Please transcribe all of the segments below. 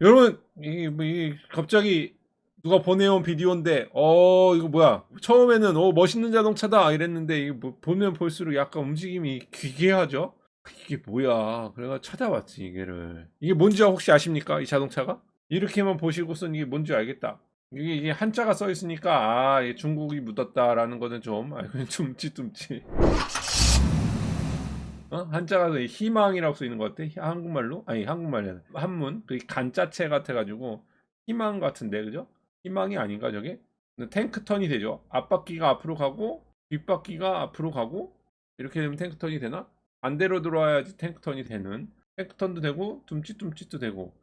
여러분 이게 뭐 이게 갑자기 누가 보내온 비디오인데 어 이거 뭐야? 처음에는 어 멋있는 자동차다! 이랬는데 이게 뭐 보면 볼수록 약간 움직임이 기괴하죠? 이게 뭐야? 그래가 찾아봤지 이게를. 이게 뭔지 혹시 아십니까? 이 자동차가? 이렇게만 보시고선 이게 뭔지 알겠다. 이게, 이게 한자가 써 있으니까 아 중국이 묻었다라는 거는 좀 아, 그냥 둠칫둠칫 어? 한자가 그 희망이라고 써 있는 것 같아 희- 한국말로 아니 한국말이 한문 그 간자체 같아가지고 희망 같은데 그죠? 희망이 아닌가 저게? 근데 탱크 턴이 되죠. 앞바퀴가 앞으로 가고 뒷바퀴가 앞으로 가고 이렇게 되면 탱크 턴이 되나? 반대로 들어와야지 탱크 턴이 되는 탱크 턴도 되고 둠칫둠칫도 되고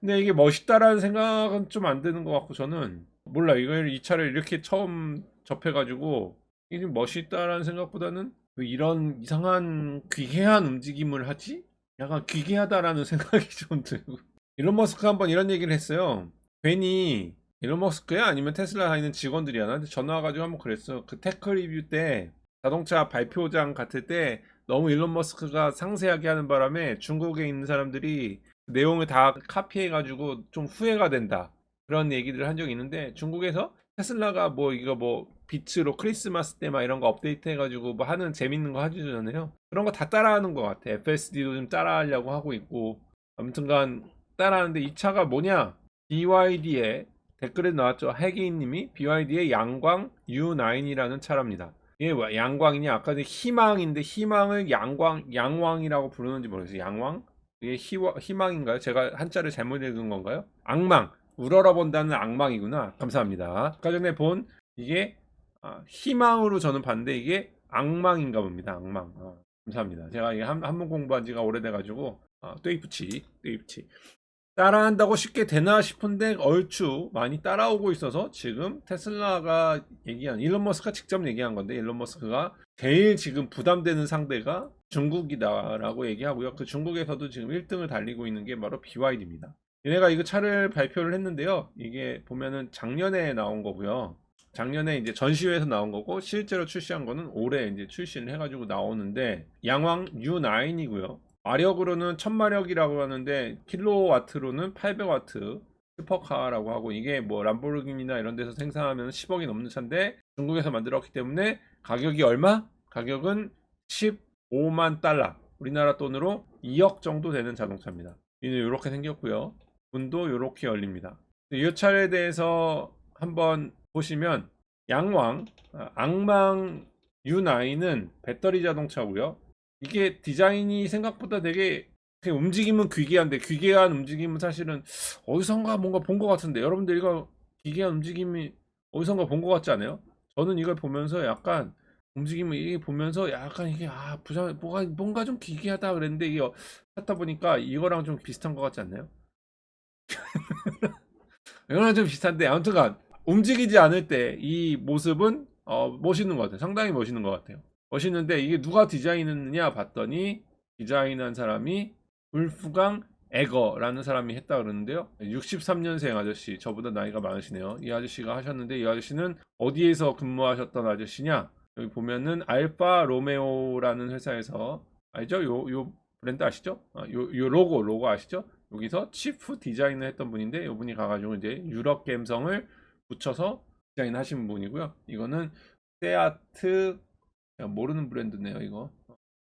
근데 이게 멋있다라는 생각은 좀 안 드는 것 같고 저는 몰라 이걸 이 차를 이렇게 처음 접해가지고 이게 좀 멋있다라는 생각보다는 왜 이런 이상한 귀괴한 움직임을 하지? 약간 귀괴하다라는 생각이 좀 들고 일론 머스크 한번 이런 얘기를 했어요. 괜히 일론 머스크야 아니면 테슬라 있는 직원들이야 나한테 전화 와가지고 한번 그랬어. 그 테크 리뷰 때 자동차 발표장 갔을 때 너무 일론 머스크가 상세하게 하는 바람에 중국에 있는 사람들이 그 내용을 다 카피해가지고 좀 후회가 된다. 그런 얘기들을 한 적이 있는데 중국에서 테슬라가 뭐 이거 뭐 빛으로 크리스마스 때 막 이런 거 업데이트 해가지고 뭐 하는 재밌는 거 해주잖아요. 그런 거 다 따라하는 것 같아. FSD도 좀 따라하려고 하고 있고 아무튼간 따라하는데 이 차가 뭐냐? BYD에 댓글에 나왔죠. 해기인님이 BYD의 양광 U9이라는 차랍니다. 이게 뭐 양광이냐? 아까 전 희망인데 희망을 양광 양왕이라고 부르는지 모르겠어요. 양왕? 이게 희망인가요? 제가 한자를 잘못 읽은 건가요? 악망. 우러러 본다는 악망이구나. 감사합니다. 아까 전에 본 이게 아, 희망으로 저는 봤는데 이게 악망인가 봅니다. 악망. 아, 감사합니다. 제가 한, 한문 공부한 지가 오래돼가지고 아, 떼이프치, 떼이프치. 따라한다고 쉽게 되나 싶은데 얼추 많이 따라오고 있어서 지금 테슬라가 얘기한 일론 머스크가 직접 얘기한 건데 일론 머스크가 제일 지금 부담되는 상대가 중국이다라고 얘기하고요. 그 중국에서도 지금 1등을 달리고 있는 게 바로 BYD입니다. 얘네가 이거 차를 발표를 했는데요. 이게 보면은 작년에 나온 거고요. 작년에 이제 전시회에서 나온 거고 실제로 출시한 거는 올해 이제 출시를 해가지고 나오는데 양왕 U9이고요. 마력으로는 1000마력이라고 하는데 킬로와트로는 800와트 슈퍼카라고 하고 이게 뭐 람보르기니나 이런 데서 생산하면 10억이 넘는 차인데 중국에서 만들었기 때문에 가격이 얼마? 가격은 15만 달러 우리나라 돈으로 2억 정도 되는 자동차입니다. 이는 이렇게 생겼고요. 문도 이렇게 열립니다. 이 차에 대해서 한번 보시면 양왕 아, 악망 U9은 배터리 자동차고요. 이게 디자인이 생각보다 되게 움직임은 귀괴한데 귀괴한 움직임은 사실은 어디선가 뭔가 본 것 같은데 여러분들 이거 기괴한 움직임이 어디선가 본 것 같지 않아요? 저는 이걸 보면서 약간 움직임을 이게 보면서 약간 이게 아 부장 뭐가 뭔가 좀 기괴하다 그랬는데 이게 찾다 보니까 이거랑 좀 비슷한 것 같지 않나요? 이거랑 좀 비슷한데 아무튼간 움직이지 않을 때 이 모습은 어, 멋있는 것 같아요. 상당히 멋있는 것 같아요. 멋있는데 이게 누가 디자인했느냐 봤더니 디자인한 사람이 울프강 에거라는 사람이 했다 그러는데요. 63년생 아저씨, 저보다 나이가 많으시네요. 이 아저씨가 하셨는데 이 아저씨는 어디에서 근무하셨던 아저씨냐? 여기 보면은 알파 로메오라는 회사에서 알죠? 요, 요 브랜드 아시죠? 아, 요, 요 로고, 로고 아시죠? 여기서 치프 디자인을 했던 분인데 이 분이 가가지고 이제 유럽 감성을 붙여서 디자인하신 분이고요. 이거는 세아트 모르는 브랜드네요, 이거.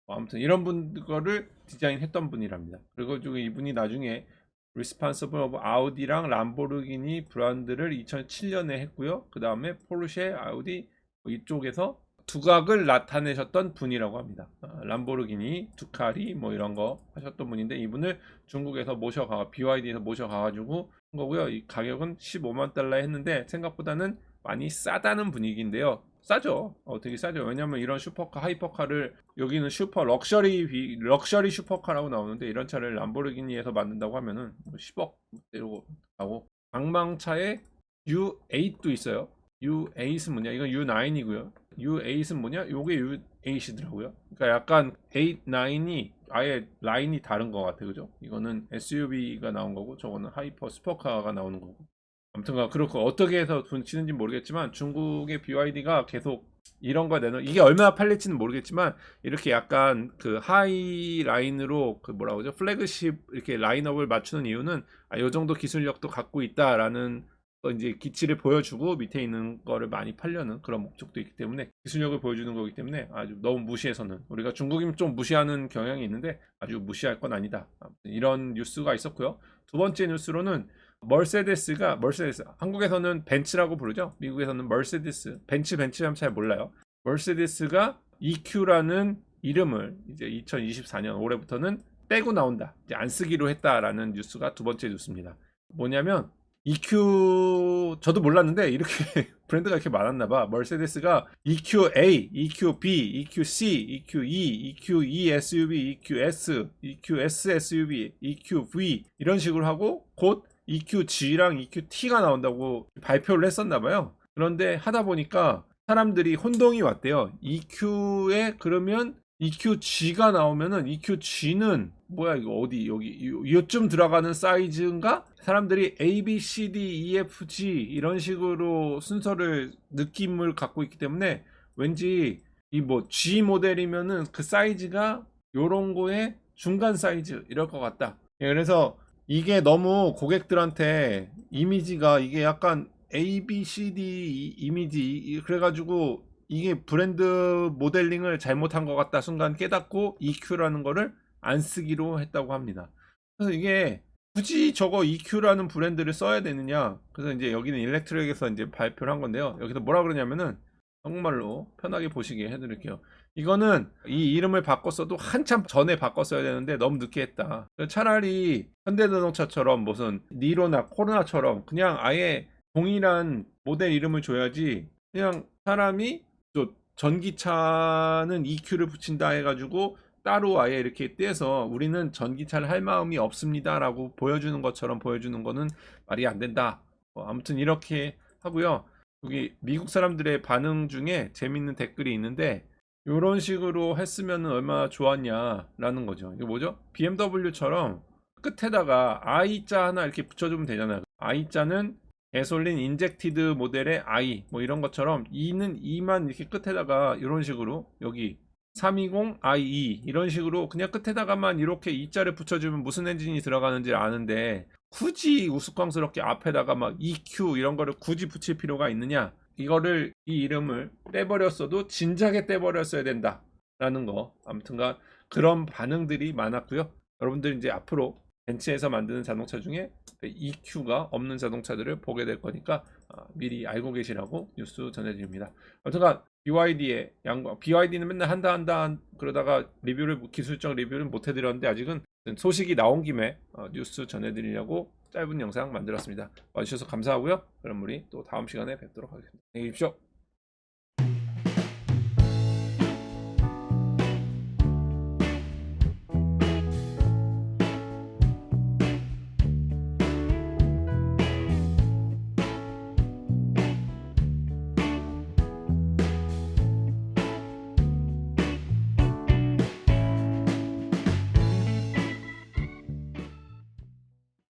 뭐 아무튼 이런 분 거를 디자인했던 분이랍니다. 그리고 좀 이분이 나중에 Responsible of 아우디랑 람보르기니 브랜드를 2007년에 했고요. 그 다음에 포르쉐, 아우디 뭐 이쪽에서 두각을 나타내셨던 분이라고 합니다. 아, 람보르기니, 두카리 뭐 이런 거 하셨던 분인데 이분을 중국에서 모셔가 BYD에서 모셔가가지고 한 거고요. 이 가격은 15만 달러 했는데 생각보다는 많이 싸다는 분위기인데요. 싸죠. 어, 되게 싸죠. 왜냐면 이런 슈퍼카, 하이퍼카를 여기는 슈퍼 럭셔리 비- 럭셔리 슈퍼카라고 나오는데 이런 차를 람보르기니에서 만든다고 하면은 뭐 10억 이러고 하고 방망차에 U8도 있어요. U8은 뭐냐? 이건 U9이고요. U8은 뭐냐? 요게 U8이더라고요. 그러니까 약간 8, 9이 아예 라인이 다른 것 같아요. 그죠? 이거는 SUV가 나온 거고 저거는 하이퍼 스포카가 나오는 거고. 아무튼가 그렇고 어떻게 해서 분치는지 모르겠지만 중국의 BYD가 계속 이런 거 내놓 이게 얼마나 팔릴지는 모르겠지만 이렇게 약간 그 하이 라인으로 그 뭐라고 하죠 플래그십 이렇게 라인업을 맞추는 이유는 아, 요 정도 기술력도 갖고 있다라는 거 이제 기치를 보여주고 밑에 있는 거를 많이 팔려는 그런 목적도 있기 때문에 기술력을 보여주는 거기 때문에 아주 너무 무시해서는 우리가 중국인 좀 무시하는 경향이 있는데 아주 무시할 건 아니다. 이런 뉴스가 있었고요. 두 번째 뉴스로는 멀세데스가 멀세데스 한국에서는 벤츠라고 부르죠. 미국에서는 멀세데스 벤츠 벤츠 하면 잘 몰라요. 멀세데스가 EQ라는 이름을 이제 2024년 올해부터는 빼고 나온다. 이제 안 쓰기로 했다라는 뉴스가 두 번째 뉴스입니다. 뭐냐면 EQ 저도 몰랐는데 이렇게 브랜드가 이렇게 많았나 봐. 머세데스가 EQA, EQB, EQC, EQE, EQE SUV, EQS, EQS SUV, EQV 이런 식으로 하고 곧 EQG랑 EQT가 나온다고 발표를 했었나 봐요. 그런데 하다 보니까 사람들이 혼동이 왔대요. EQ에 그러면 EQG가 나오면은 EQG는 뭐야 이거 어디 여기 요- 요쯤 들어가는 사이즈인가? 사람들이 A, B, C, D, E, F, G 이런 식으로 순서를 느낌을 갖고 있기 때문에 왠지 이 뭐 G 모델이면은 그 사이즈가 요런 거에 중간 사이즈 이럴 것 같다. 예, 그래서 이게 너무 고객들한테 이미지가 이게 약간 A, B, C, D 이- 이미지 이- 그래가지고 이게 브랜드 모델링을 잘못한 것 같다 순간 깨닫고 EQ라는 거를 안 쓰기로 했다고 합니다. 그래서 이게 굳이 저거 EQ라는 브랜드를 써야 되느냐? 그래서 이제 여기는 일렉트릭에서 이제 발표를 한 건데요. 여기서 뭐라 그러냐면은 정말로 편하게 보시게 해드릴게요. 이거는 이 이름을 바꿨어도 한참 전에 바꿨어야 되는데 너무 늦게 했다. 차라리 현대자동차처럼 무슨 니로나 코로나처럼 그냥 아예 동일한 모델 이름을 줘야지 그냥 사람이 또 전기차는 EQ를 붙인다 해가지고 따로 아예 이렇게 떼서 우리는 전기차를 할 마음이 없습니다라고 보여주는 것처럼 보여주는 거는 말이 안 된다. 어, 아무튼 이렇게 하고요. 여기 미국 사람들의 반응 중에 재밌는 댓글이 있는데 이런 식으로 했으면 얼마나 좋았냐라는 거죠. 이게 뭐죠? BMW처럼 끝에다가 I자 하나 이렇게 붙여주면 되잖아요. I자는 가솔린 인젝티드 모델의 I 뭐 이런 것처럼 E는 E만 이렇게 끝에다가 이런 식으로 여기 320 IE 이런 식으로 그냥 끝에다가만 이렇게 E자를 붙여주면 무슨 엔진이 들어가는지 아는데 굳이 우스꽝스럽게 앞에다가 막 EQ 이런 거를 굳이 붙일 필요가 있느냐? 이거를 이 이름을 떼버렸어도 진작에 떼버렸어야 된다 라는 거. 아무튼간 그런 반응들이 많았고요. 여러분들 이제 앞으로 벤츠에서 만드는 자동차 중에 EQ가 없는 자동차들을 보게 될 거니까 아, 미리 알고 계시라고 뉴스 전해드립니다. 아무튼간 BYD의 양광 BYD는 맨날 한다 한다 한- 그러다가 리뷰를 기술적 리뷰를 못 해드렸는데 아직은 소식이 나온 김에 어, 뉴스 전해드리려고 짧은 영상 만들었습니다. 와주셔서 감사하고요. 그럼 우리 또 다음 시간에 뵙도록 하겠습니다. 안녕히 계십시오.